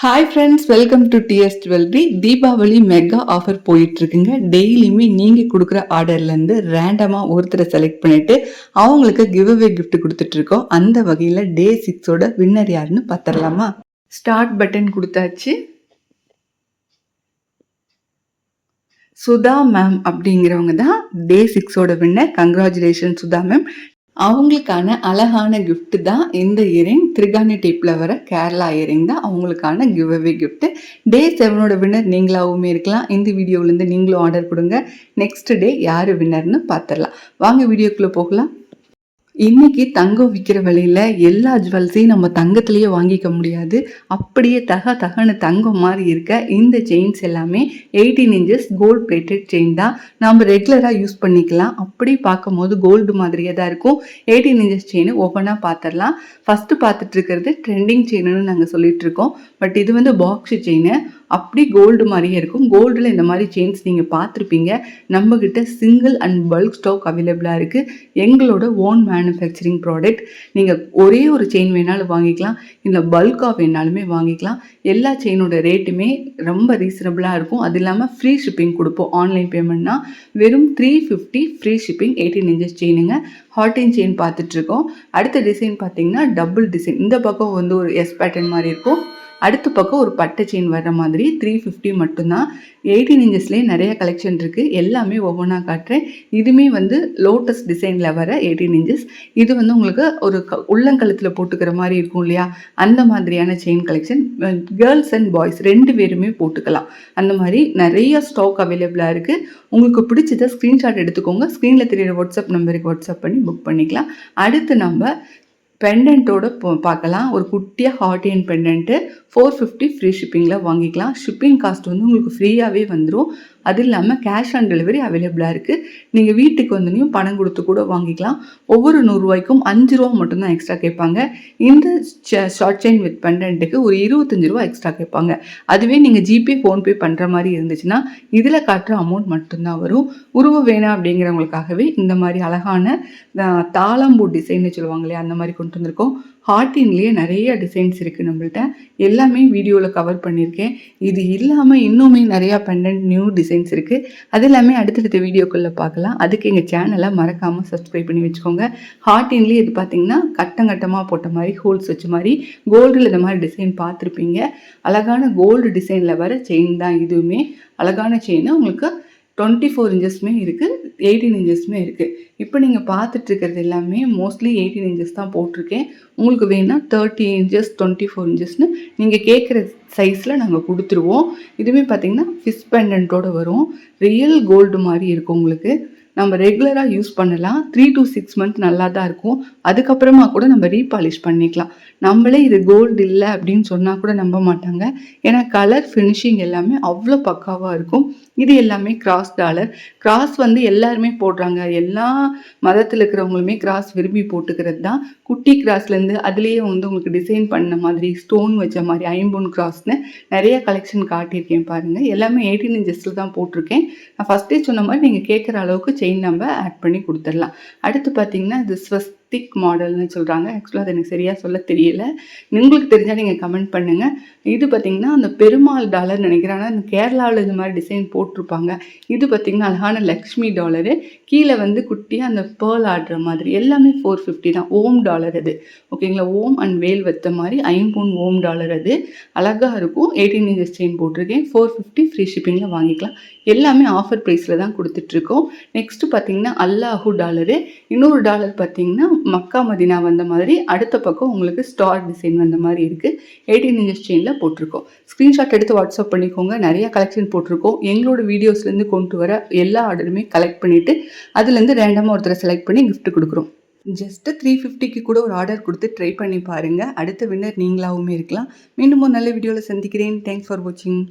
Hi friends welcome to TS jewellery Deepavali mega offer போயிட்டு இருக்குங்க டெய்லியுமே நீங்கள் கொடுக்குற ஆர்டர்லேருந்து ரேண்டமாக ஒருத்தரை செலக்ட் பண்ணிட்டு அவங்களுக்கு கிவ் அவே கிஃப்ட் கொடுத்துட்ருக்கோம் அந்த வகையில் டே சிக்ஸோட வின்னர் யாருன்னு பார்த்துடலாமா? ஸ்டார்ட் பட்டன் கொடுத்தாச்சு. சுதா மேம் அப்படிங்கிறவங்க தான் டே சிக்ஸோட வின்னர் கங்க்ராச்சுலேஷன் சுதா மேம் அவங்களுக்கான அழகான கிஃப்ட் தான் இந்த இயரிங் திரிகாணி டேப்பில் வர கேரளா இயரிங் தான் அவங்களுக்கான கிவ் அவே கிஃப்ட்டு டே செவனோட வின்னர் நீங்களாகவுமே இருக்கலாம். இந்த வீடியோவிலேருந்து நீங்களும் ஆர்டர் கொடுங்க. நெக்ஸ்ட் டே யார் வின்னர்னு பார்த்துடலாம். வாங்க வீடியோக்குள்ளே போகலாம். இன்னைக்கு தங்கம் விற்கிற விலையில எல்லா ஜுவல்ஸையும் நம்ம தங்கத்திலேயே வாங்கிக்க முடியாது. அப்படியே தக தகன்னு தங்கம் மாதிரி இருக்க இந்த செயின்ஸ் எல்லாமே eighteen inches gold plated chain தான். நம்ம ரெகுலராக யூஸ் பண்ணிக்கலாம். அப்படி பார்க்கும்போது கோல்டு மாதிரியே தான் இருக்கும். எயிட்டீன் இன்ச்சஸ் செயின் ஓப்பனாக பார்த்துடலாம். ஃபஸ்ட்டு பார்த்துட்டு இருக்கிறது ட்ரெண்டிங் செயின்னு நாங்கள் சொல்லிட்டு இருக்கோம். பட் இது வந்து பாக்ஸ் செயின் அப்படி கோல்டு மாதிரியே இருக்கும். கோல்டில் இந்த மாதிரி செயின்ஸ் நீங்கள் பார்த்துருப்பீங்க. நம்மக்கிட்ட சிங்கிள் அண்ட் பல்க் ஸ்டாக் அவைலபிளாக இருக்குது எங்களோட ஓன் மேனுஃபேக்சரிங் ப்ராடக்ட் நீங்கள் ஒரே ஒரு செயின் வேணாலும் வாங்கிக்கலாம். இல்லை பல்காக வேணாலுமே வாங்கிக்கலாம். எல்லா செயினோட ரேட்டுமே ரொம்ப ரீசனபிளாக இருக்கும். அது இல்லாமல் ஃப்ரீ ஷிப்பிங் கொடுப்போம். ஆன்லைன் பேமெண்ட்னா வெறும் three fifty free shipping eighteen inches செயினுங்க ஹாட்டின் செயின் பார்த்துட்ருக்கோம் அடுத்த டிசைன் பார்த்தீங்கன்னா டபுள் டிசைன் இந்த பக்கம் வந்து ஒரு எஸ் பேட்டர்ன் மாதிரி இருக்கும். அடுத்த பக்கம் ஒரு பட்டை செயின் வர்ற மாதிரி த்ரீ ஃபிஃப்டி மட்டும்தான். எயிட்டீன் இன்ச்சஸ்லேயே நிறைய கலெக்ஷன் இருக்குது எல்லாமே ஒவ்வொன்றா காட்டுறேன். இதுவுமே வந்து லோட்டஸ் டிசைனில் வர எயிட்டீன் இன்ச்சஸ் இது வந்து உங்களுக்கு ஒரு க உள்ளங்கழுத்தில் போட்டுக்கிற மாதிரி இருக்கும் இல்லையா? அந்த மாதிரியான chain collection girls and boys ரெண்டு பேருமே போட்டுக்கலாம். அந்த மாதிரி நிறைய ஸ்டாக் அவைலபிளாக இருக்குது உங்களுக்கு பிடிச்சதை ஸ்க்ரீன்ஷாட் எடுத்துக்கோங்க. ஸ்க்ரீனில் தெரியிற வாட்ஸ்அப் நம்பருக்கு வாட்ஸ்அப் பண்ணி புக் பண்ணிக்கலாம். அடுத்து நம்ம பெண்டன்ட்டோட பார்க்கலாம். ஒரு குட்டியாக heart and pendant four fifty free ஷிப்பிங்கில் வாங்கிக்கலாம். ஷிப்பிங் காஸ்ட் வந்து உங்களுக்கு ஃப்ரீயாகவே வந்துடும் அது இல்லாமல் கேஷ் ஆன் டெலிவரி அவைலபிளாக இருக்குது நீங்கள் வீட்டுக்கு வந்தனையும் பணம் கொடுத்து கூட வாங்கிக்கலாம். ஒவ்வொரு நூறுரூவாய்க்கும் அஞ்சு ரூபா மட்டும்தான் எக்ஸ்ட்ரா கேட்பாங்க. இந்த ஷார்ட் செயின் வித் பெண்டன்ட்டுக்கு ஒரு இருபத்தஞ்சு ரூபா எக்ஸ்ட்ரா கேட்பாங்க. அதுவே நீங்கள் ஜிபே ஃபோன்பே பண்ணுற மாதிரி இருந்துச்சுன்னா இதில் காட்டுற அமௌண்ட் மட்டும்தான் வரும். உருவ வேணாம் அப்படிங்கிறவங்களுக்காகவே இந்த மாதிரி அழகான தாளாம்பூ டிசைன்னு சொல்லுவாங்களே அந்த மாதிரி கொண்டு வந்திருக்கோம். ஹார்டின்லேயே நிறைய டிசைன்ஸ் இருக்குது நம்மள்ட்ட. எல்லாமே வீடியோவில் கவர் பண்ணியிருக்கேன் இது இல்லாமல் இன்னுமே நிறையா பெண்டன்ட் நியூ டிசைன்ஸ் இருக்குது அது எல்லாமே அடுத்தடுத்த வீடியோக்குள்ளே பார்க்கலாம். அதுக்கு எங்கள் சேனலை மறக்காமல் சப்ஸ்கிரைப் பண்ணி வச்சுக்கோங்க. ஹார்டின்லேயே இது பார்த்திங்கன்னா கட்டம் கட்டமாக போட்ட மாதிரி ஹோல்ஸ் வச்ச மாதிரி கோல்டில் இந்த மாதிரி டிசைன் பார்த்துருப்பீங்க. அழகான கோல்டு டிசைனில் வர செயின் தான் இதுவுமே. அழகான செயின் உங்களுக்கு டுவெண்ட்டி ஃபோர் இன்ச்சஸ்மே இருக்குது எயிட்டீன் இன்ச்சஸ்மே இருக்குது இப்போ நீங்கள் பார்த்துட்டு இருக்கிறது எல்லாமே மோஸ்ட்லி எயிட்டீன் இன்ச்சஸ் தான் போட்டிருக்கேன். உங்களுக்கு வேணால் தேர்ட்டி இன்ச்சஸ் டுவெண்ட்டி ஃபோர் இன்ச்சஸ்னு நீங்கள் கேட்குற சைஸில் நாங்கள் கொடுத்துருவோம். இதுவுமே பார்த்தீங்கன்னா ஃபிஸ் பெண்டன்ட்டோடு வரும். ரியல் கோல்டு மாதிரி இருக்கும் உங்களுக்கு. நம்ம ரெகுலராக யூஸ் பண்ணலாம். த்ரீ டு சிக்ஸ் மந்த் நல்லா தான் இருக்கும். அதுக்கப்புறமா கூட நம்ம ரீபாலிஷ் பண்ணிக்கலாம். நம்மளே இது கோல்டு இல்லை அப்படின்னு சொன்னால் கூட நம்ப மாட்டாங்க. ஏன்னா கலர் ஃபினிஷிங் எல்லாமே அவ்வளோ பக்காவாக இருக்கும். இது எல்லாமே கிராஸ் டாலர் கிராஸ் வந்து எல்லாருமே போடுறாங்க. எல்லா மதத்தில் இருக்கிறவங்களுமே கிராஸ் விரும்பி போட்டுக்கிறது தான். குட்டி கிராஸ்லேருந்து அதுலேயே வந்து உங்களுக்கு டிசைன் பண்ண மாதிரி ஸ்டோன் வச்ச மாதிரி ஐம்பொன் கிராஸ்னு நிறைய கலெக்ஷன் காட்டியிருக்கேன் பாருங்கள் எல்லாமே எயிட்டீன் இன்ச்சஸில் தான் போட்டிருக்கேன். நான் ஃபஸ்ட்டே சொன்ன மாதிரி நீங்கள் கேட்குற அளவுக்கு செயின் நம்ம ஆட் பண்ணி கொடுத்துடலாம். அடுத்து பார்த்தீங்கன்னா இது ஸ்வஸ் திக் மாடல்னு சொல்கிறாங்க ஆக்சுவலாக அது எனக்கு சரியாக சொல்ல தெரியல. உங்களுக்கு தெரிஞ்சால் நீங்கள் கமெண்ட் பண்ணுங்கள் இது பார்த்திங்கன்னா அந்த பெருமாள் டாலர் நினைக்கிறேன். ஆனால் அந்த கேரளாவில் இந்த மாதிரி டிசைன் போட்டிருப்பாங்க. இது பார்த்திங்கன்னா அழகான லக்ஷ்மி டாலரு கீழே வந்து குட்டியாக அந்த பேர்ல் ஆடுற மாதிரி. எல்லாமே ஃபோர் ஃபிஃப்டி தான். ஓம் டாலர் அது. ஓகேங்களா ஓம் அண்ட் வேல் வைத்த மாதிரி ஐம்பூன் ஓம் டாலர் அது. அழகாக இருக்கும். எயிட்டீன் இன்ச்சஸ் செயின் போட்டிருக்கேன். ஃபோர் ஃபிஃப்டி ஃப்ரீ ஷிப்பிங்கில் வாங்கிக்கலாம். எல்லாமே ஆஃபர் ப்ரைஸில் தான் கொடுத்துட்ருக்கோம் நெக்ஸ்ட்டு பார்த்திங்கன்னா அல்லாஹூ டாலரு இன்னொரு டாலர் பார்த்திங்கன்னா மக்கா மதினா வந்த மாதிரி அடுத்த பக்கம் உங்களுக்கு ஸ்டார் டிசைன் வந்த மாதிரி இருக்குது எயிட்டீன் இன்ச்சஸ் செயினில் போட்டிருக்கோம். ஸ்க்ரீன்ஷாட் எடுத்து வாட்ஸ்அப் பண்ணிக்கோங்க. நிறைய கலெக்ஷன் போட்டிருக்கோம். எங்களோட வீடியோஸ்லேருந்து கொண்டு வர எல்லா ஆர்டருமே கலெக்ட் பண்ணிவிட்டு அதுலேருந்து ரேண்டமாக ஒருத்தரை செலக்ட் பண்ணி கிஃப்ட் கொடுக்குறோம். ஜஸ்ட்டு த்ரீ ஃபிஃப்டிக்கு கூட ஒரு ஆர்டர் கொடுத்து ட்ரை பண்ணி பாருங்கள் அடுத்த வின்னர் நீங்களாகவுமே இருக்கலாம். மீண்டும் ஒரு நல்ல வீடியோவில் சந்திக்கிறேன். தேங்க்ஸ் ஃபார் வாட்சிங்